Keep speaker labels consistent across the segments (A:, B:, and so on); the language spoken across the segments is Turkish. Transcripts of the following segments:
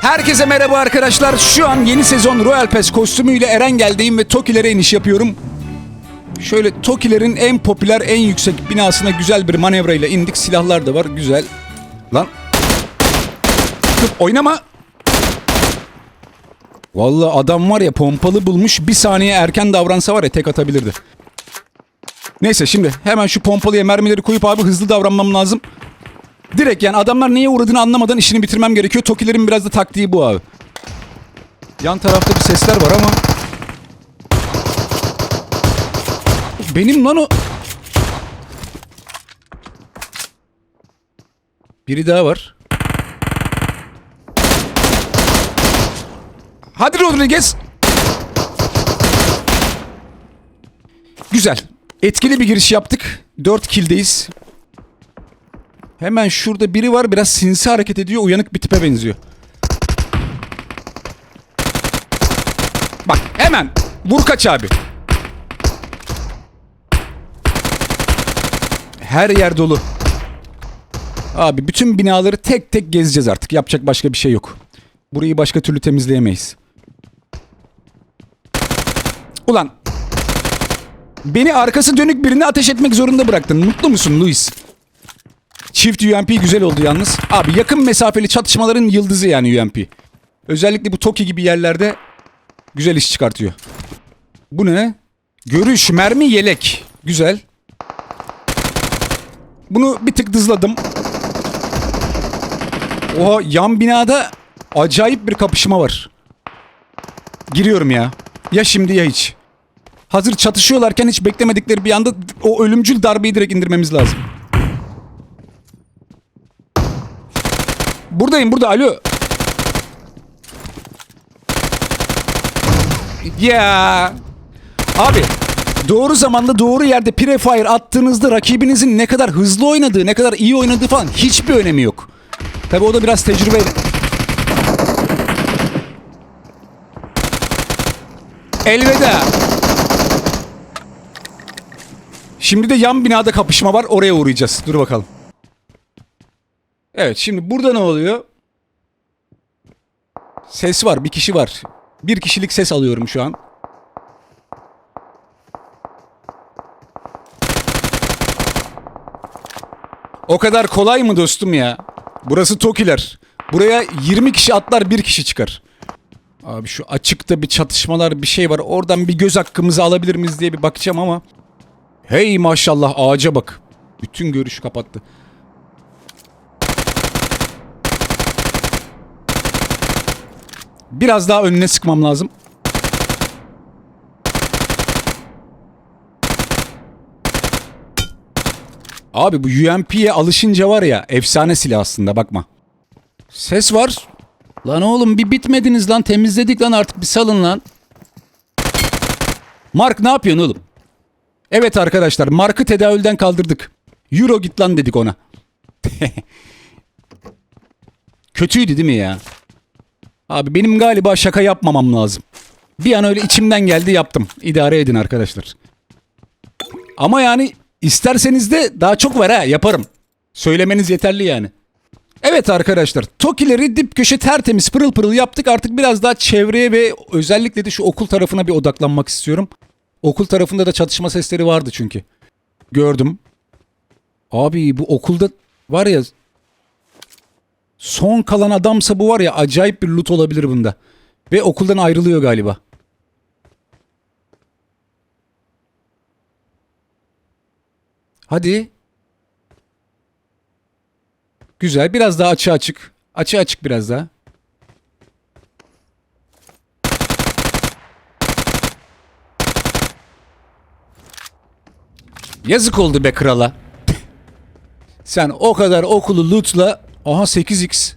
A: Herkese merhaba arkadaşlar. Şu an yeni sezon Royal Pass kostümüyle Erengel'deyim ve Toki'lere iniş yapıyorum. Şöyle Toki'lerin en popüler, en yüksek binasına güzel bir manevrayla indik. Silahlar da var, güzel. Lan. Dur, oynama. Vallahi adam var ya pompalı bulmuş. Bir saniye erken davransa var ya tek atabilirdi. Neyse şimdi hemen şu pompalıya mermileri koyup abi hızlı davranmam lazım. Direkt yani adamlar neye uğradığını anlamadan işini bitirmem gerekiyor. Tokilerin biraz da taktiği bu abi. Yan tarafta bir sesler var ama... Benim lan o... Biri daha var. Hadi Rodriguez. Güzel. Etkili bir giriş yaptık. 4 killdeyiz. Hemen şurada biri var biraz sinsi hareket ediyor uyanık bir tipe benziyor. Bak hemen vur kaç abi. Her yer dolu. Abi bütün binaları tek tek gezeceğiz artık. Yapacak başka bir şey yok. Burayı başka türlü temizleyemeyiz. Ulan. Beni arkası dönük birine ateş etmek zorunda bıraktın. Mutlu musun Luis? Çift UMP güzel oldu yalnız. Abi yakın mesafeli çatışmaların yıldızı yani UMP. Özellikle bu Toki gibi yerlerde güzel iş çıkartıyor. Bu ne? Görüş, mermi, yelek. Güzel. Bunu bir tık dızladım. Oha yan binada acayip bir kapışma var. Giriyorum ya. Ya şimdi ya hiç. Hazır çatışıyorlarken hiç beklemedikleri bir anda o ölümcül darbeyi direkt indirmemiz lazım. Buradayım burada alo. Ya. Abi doğru zamanda doğru yerde prefire attığınızda rakibinizin ne kadar hızlı oynadığı, ne kadar iyi oynadığı falan hiçbir önemi yok. Tabi o da biraz tecrübe. Elveda. Şimdi de yan binada kapışma var. Oraya uğrayacağız. Dur bakalım. Evet şimdi burada ne oluyor? Ses var. Bir kişi var. Bir kişilik ses alıyorum şu an. O kadar kolay mı dostum ya? Burası Tokiler. Buraya 20 kişi atlar bir kişi çıkar. Abi şu açıkta bir çatışmalar bir şey var. Oradan bir göz hakkımızı alabilir miyiz diye bir bakacağım ama. Hey maşallah ağaca bak. Bütün görüşü kapattı. Biraz daha önüne sıkmam lazım. Abi bu UMP'ye alışınca var ya efsane silah aslında bakma. Ses var. Lan oğlum bir bitmediniz lan temizledik lan artık bir salın lan. Mark ne yapıyorsun oğlum? Evet arkadaşlar Mark'ı tedavülden kaldırdık. Euro git lan dedik ona. Kötüydü değil mi ya? Abi benim galiba şaka yapmamam lazım. Bir an öyle içimden geldi yaptım. İdare edin arkadaşlar. Ama yani isterseniz de daha çok var ha yaparım. Söylemeniz yeterli yani. Evet arkadaşlar Tokileri dip köşe tertemiz pırıl pırıl yaptık. Artık biraz daha çevreye ve özellikle de şu okul tarafına bir odaklanmak istiyorum. Okul tarafında da çatışma sesleri vardı çünkü. Gördüm. Abi bu okulda var ya son kalan adamsa bu var ya acayip bir loot olabilir bunda. Ve okuldan ayrılıyor galiba. Hadi. Güzel. Biraz daha açı açık. Açı açık biraz daha. Yazık oldu be krala. Sen o kadar okulu lootla aha 8x.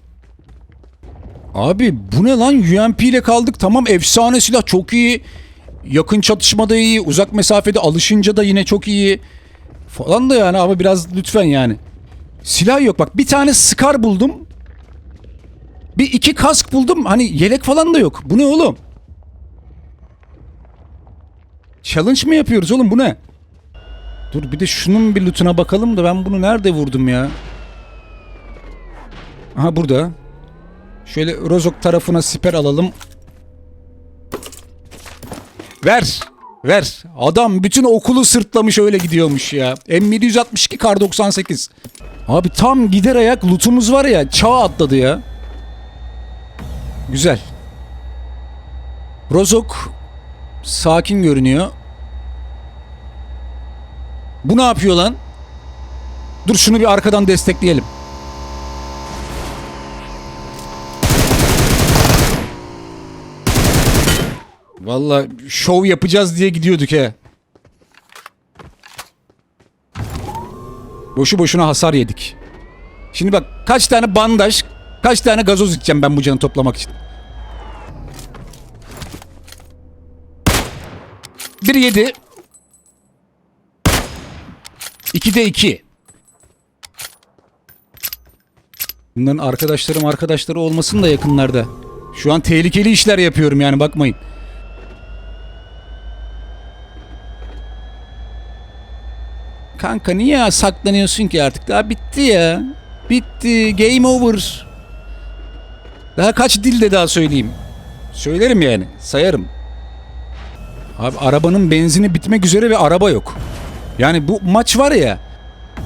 A: Abi bu ne lan UMP ile kaldık tamam efsane silah çok iyi. Yakın çatışmada iyi uzak mesafede alışınca da yine çok iyi. Falan da yani ama biraz lütfen yani. Silah yok bak bir tane Scar buldum. Bir iki kask buldum hani yelek falan da yok. Bu ne oğlum? Challenge mı yapıyoruz oğlum bu ne? Dur bir de şunun bir lootuna bakalım da ben bunu nerede vurdum ya? Aha burada. Şöyle Rozok tarafına siper alalım. Ver. Ver. Adam bütün okulu sırtlamış öyle gidiyormuş ya. M762 Kar 98. Abi tam gider ayak lootumuz var ya çağ atladı ya. Güzel. Rozok sakin görünüyor. Bu ne yapıyor lan? Dur şunu bir arkadan destekleyelim. Vallahi şov yapacağız diye gidiyorduk he. Boşu boşuna hasar yedik. Şimdi bak kaç tane bandaj, kaç tane gazoz içeceğim ben bu canı toplamak için. Bir yedi. İki de iki. Bunların arkadaşlarım arkadaşları olmasın da yakınlarda. Şu an tehlikeli işler yapıyorum yani bakmayın. Kanka niye saklanıyorsun ki artık? Daha bitti ya. Bitti. Game over. Daha kaç dilde daha söyleyeyim? Söylerim yani. Sayarım. Abi arabanın benzini bitmek üzere ve araba yok. Yani bu maç var ya.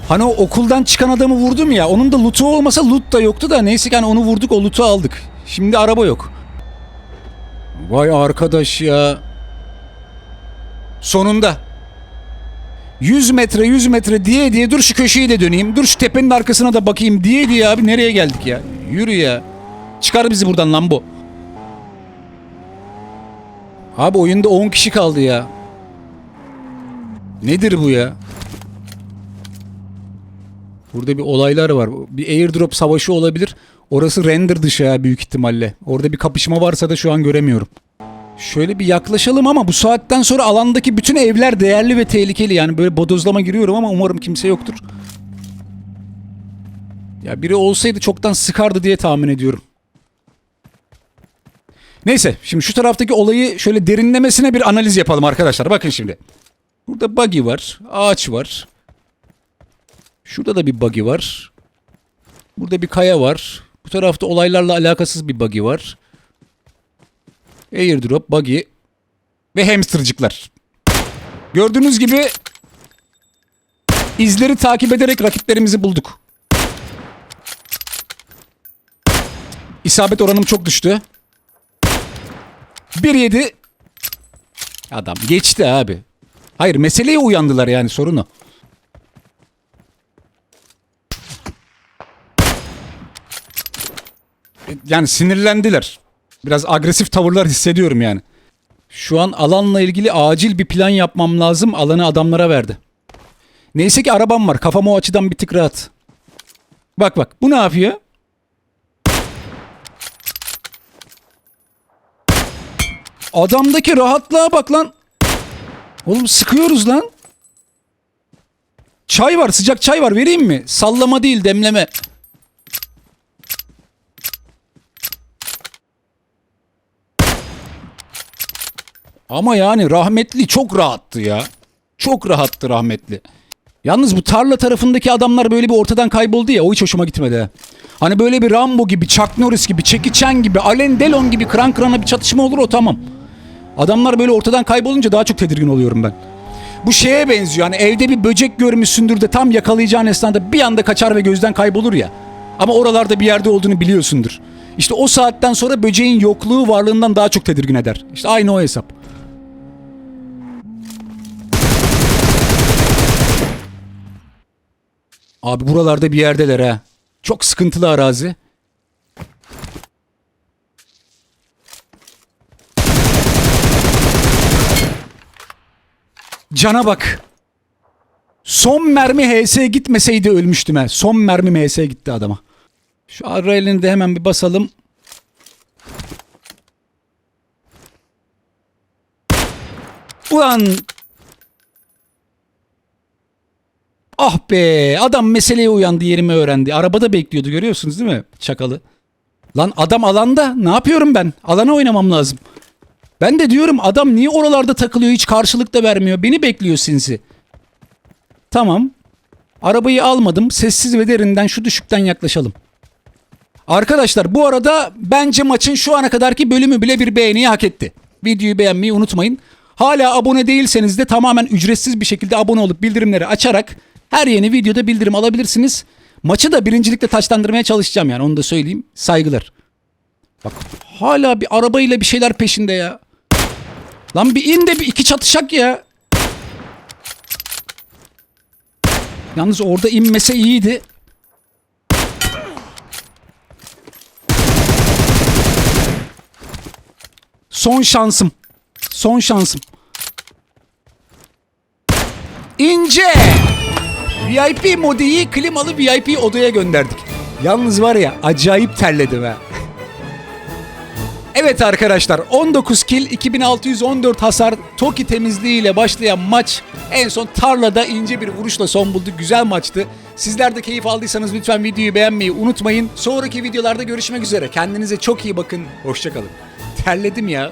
A: Hani o okuldan çıkan adamı vurdum ya. Onun da loot'u olmasa loot da yoktu da neyse ki hani onu vurduk o loot'u aldık. Şimdi araba yok. Vay arkadaş ya. Sonunda. 100 metre 100 metre diye diye dur şu köşeyi de döneyim. Dur şu tepenin arkasına da bakayım diye diye abi nereye geldik ya? Yürü ya. Çıkar bizi buradan lan bu. Abi oyunda 10 kişi kaldı ya. Nedir bu ya? Burada bir olaylar var. Bir airdrop savaşı olabilir. Orası render dışı ya büyük ihtimalle. Orada bir kapışma varsa da şu an göremiyorum. Şöyle bir yaklaşalım ama bu saatten sonra alandaki bütün evler değerli ve tehlikeli. Yani böyle bodozlama giriyorum ama umarım kimse yoktur. Ya biri olsaydı çoktan sıkardı diye tahmin ediyorum. Neyse şimdi şu taraftaki olayı şöyle derinlemesine bir analiz yapalım arkadaşlar. Bakın şimdi. Burada buggy var. Ağaç var. Şurada da bir buggy var. Burada bir kaya var. Bu tarafta olaylarla alakasız bir buggy var. Airdrop, buggy ve hamstercıklar. Gördüğünüz gibi izleri takip ederek rakiplerimizi bulduk. İsabet oranım çok düştü. 1-7 Adam geçti abi. Hayır meseleye uyandılar yani sorunu. Yani sinirlendiler. Biraz agresif tavırlar hissediyorum yani. Şu an alanla ilgili acil bir plan yapmam lazım. Alanı adamlara verdi. Neyse ki arabam var. Kafam o açıdan bir tık rahat. Bak bak bu ne yapıyor? Adamdaki rahatlığa bak lan. Oğlum sıkıyoruz lan. Çay var sıcak çay var vereyim mi? Sallama değil demleme. Ama yani rahmetli çok rahattı ya. Çok rahattı rahmetli. Yalnız bu tarla tarafındaki adamlar böyle bir ortadan kayboldu ya o hiç hoşuma gitmedi. ha. Hani böyle bir Rambo gibi, Chuck Norris gibi, Jackie gibi, Alain Delon gibi kıran kırana bir çatışma olur o tamam. Adamlar böyle ortadan kaybolunca daha çok tedirgin oluyorum ben. Bu şeye benziyor hani evde bir böcek görmüşsündür de tam yakalayacağın esnada bir anda kaçar ve gözden kaybolur ya. Ama oralarda bir yerde olduğunu biliyorsundur. İşte o saatten sonra böceğin yokluğu varlığından daha çok tedirgin eder. İşte aynı o hesap. Abi buralarda bir yerdeler ha. Çok sıkıntılı arazi. Cana bak. Son mermi HS gitmeseydi ölmüştüm ha. Son mermi HS gitti adama. Şu arayelini de hemen bir basalım. Ulan Ah be adam meseleye uyandı yerimi öğrendi. Arabada bekliyordu görüyorsunuz değil mi çakalı? Lan adam alanda ne yapıyorum ben? Alana oynamam lazım. Ben de diyorum adam niye oralarda takılıyor hiç karşılık da vermiyor. Beni bekliyor sinsi. Tamam. Arabayı almadım. Sessiz ve derinden şu düşükten yaklaşalım. Arkadaşlar bu arada bence maçın şu ana kadarki bölümü bile bir beğeniyi hak etti. Videoyu beğenmeyi unutmayın. Hala abone değilseniz de tamamen ücretsiz bir şekilde abone olup bildirimleri açarak her yeni videoda bildirim alabilirsiniz. Maçı da birincilikle taçlandırmaya çalışacağım yani onu da söyleyeyim. Saygılar. Bak hala bir arabayla bir şeyler peşinde ya. Lan bir in de bir iki çatışak ya. Yalnız orada inmese iyiydi. Son şansım. Son şansım. İnce. VIP Modi'yi klimalı VIP odaya gönderdik. Yalnız var ya acayip terledim ha. Evet arkadaşlar 19 kill 2614 hasar Toki temizliğiyle başlayan maç en son tarlada ince bir vuruşla son buldu. Güzel maçtı. Sizler de keyif aldıysanız lütfen videoyu beğenmeyi unutmayın. Sonraki videolarda görüşmek üzere. Kendinize çok iyi bakın. Hoşçakalın. Terledim ya.